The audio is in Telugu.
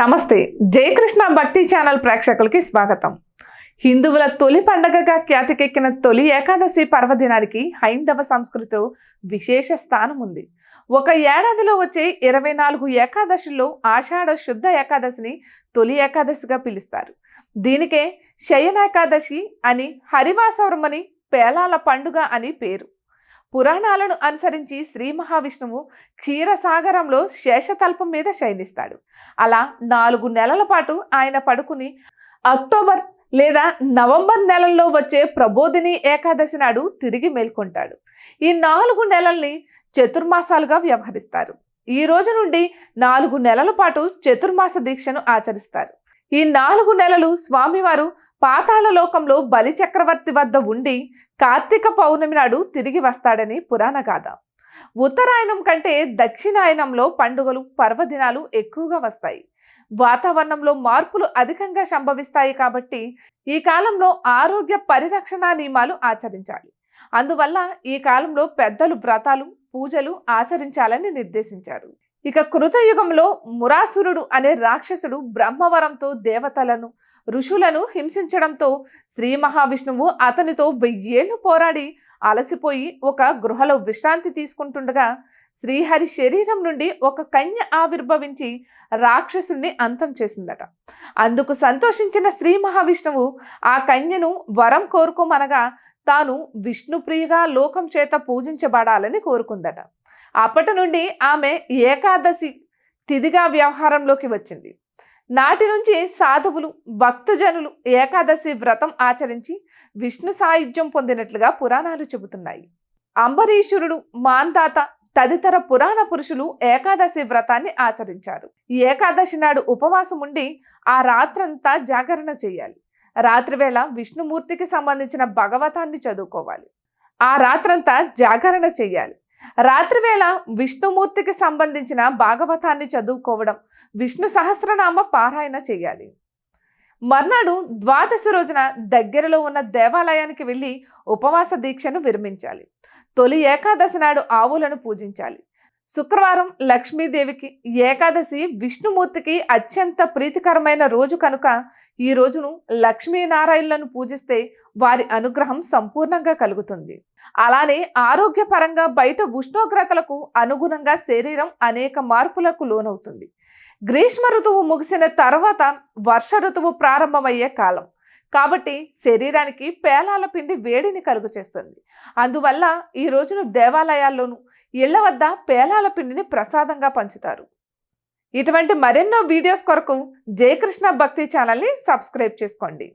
నమస్తే. జయకృష్ణ భక్తి ఛానల్ ప్రేక్షకులకి స్వాగతం. హిందువుల తొలి పండగగా ఖ్యాతికెక్కిన తొలి ఏకాదశి పర్వదినానికి హైందవ సంస్కృతిలో విశేష స్థానం ఉంది. ఒక ఏడాదిలో వచ్చే ఇరవై నాలుగు ఏకాదశుల్లో ఆషాఢ శుద్ధ ఏకాదశిని తొలి ఏకాదశిగా పిలుస్తారు. దీనికే శయనేకాదశి అని హరివాసవరమని పేలాల పండుగ అని పేరు. పురాణాలను అనుసరించి శ్రీ మహావిష్ణువు క్షీరసాగరంలో శేషతల్పం మీద శయనిస్తాడు. అలా నాలుగు నెలల పాటు ఆయన పడుకుని అక్టోబర్ లేదా నవంబర్ నెలల్లో వచ్చే ప్రబోధిని ఏకాదశి నాడు తిరిగి మేల్కొంటాడు. ఈ నాలుగు నెలల్ని చతుర్మాసాలుగా వ్యవహరిస్తారు. ఈ రోజు నుండి నాలుగు నెలల పాటు చతుర్మాస దీక్షను ఆచరిస్తారు. ఈ నాలుగు నెలలు స్వామివారు పాతాళ లోకంలో బలి చక్రవర్తి వద్ద ఉండి కార్తీక పౌర్ణమి నాడు తిరిగి వస్తాడని పురాణ గాథ. ఉత్తరాయణం కంటే దక్షిణాయనంలో పండుగలు పర్వదినాలు ఎక్కువగా వస్తాయి. వాతావరణంలో మార్పులు అధికంగా సంభవిస్తాయి కాబట్టి ఈ కాలంలో ఆరోగ్య పరిరక్షణ నియమాలు ఆచరించాలి. అందువల్ల ఈ కాలంలో పెద్దలు వ్రతాలు పూజలు ఆచరించాలని నిర్దేశించారు. ఇక కృతయుగంలో మురాసురుడు అనే రాక్షసుడు బ్రహ్మవరంతో దేవతలను ఋషులను హింసించడంతో శ్రీ మహావిష్ణువు అతనితో వెయ్యేళ్ళు పోరాడి అలసిపోయి ఒక గృహలో విశ్రాంతి తీసుకుంటుండగా శ్రీహరి శరీరం నుండి ఒక కన్య ఆవిర్భవించి రాక్షసుణ్ణి అంతం చేసిందట. అందుకు సంతోషించిన శ్రీ మహావిష్ణువు ఆ కన్యను వరం కోరుకోమనగా తాను విష్ణుప్రియగా లోకం చేత పూజించబడాలని కోరుకుందట. అప్పటి నుండి ఆమె ఏకాదశి తిదిగా వ్యవహారంలోకి వచ్చింది. నాటి నుంచి సాధువులు భక్తజనులు ఏకాదశి వ్రతం ఆచరించి విష్ణు సాయుధ్యం పొందినట్లుగా పురాణాలు చెబుతున్నాయి. అంబరీషురుడు మాందాత తదితర పురాణ పురుషులు ఏకాదశి వ్రతాన్ని ఆచరించారు. ఏకాదశి నాడు ఉపవాసం ఉండి ఆ రాత్రంతా జాగరణ చేయాలి. రాత్రివేళ విష్ణుమూర్తికి సంబంధించిన భగవతాన్ని చదువుకోవాలి. ఆ రాత్రంతా జాగరణ చేయాలి. రాత్రివేళ విష్ణుమూర్తికి సంబంధించిన భాగవతాన్ని చదువుకోవడం విష్ణు సహస్రనామ పారాయణ చేయాలి. మర్నాడు ద్వాదశి రోజున దగ్గరలో ఉన్న దేవాలయానికి వెళ్ళి ఉపవాస దీక్షను విరమించాలి. తొలి ఏకాదశి నాడు ఆవులను పూజించాలి. శుక్రవారం లక్ష్మీదేవికి ఏకాదశి విష్ణుమూర్తికి అత్యంత ప్రీతికరమైన రోజు కనుక ఈ రోజును లక్ష్మీనారాయణలను పూజిస్తే వారి అనుగ్రహం సంపూర్ణంగా కలుగుతుంది. అలానే ఆరోగ్యపరంగా బయట ఉష్ణోగ్రతలకు అనుగుణంగా శరీరం అనేక మార్పులకు లోనవుతుంది. గ్రీష్మ ఋతువు ముగిసిన తర్వాత వర్ష ఋతువు ప్రారంభమయ్యే కాలం. కాబట్టి శరీరానికి పేలాల పిండి వేడిని కలుగు చేస్తుంది అందువల్ల ఈ రోజును దేవాలయాల్లోనూ ఇళ్ళ వద్ద పేలాల పిండిని ప్రసాదంగా పంచుతారు. ఇటువంటి మరెన్నో వీడియోస్ కొరకు జయకృష్ణ భక్తి ఛానల్ని సబ్స్క్రైబ్ చేసుకోండి.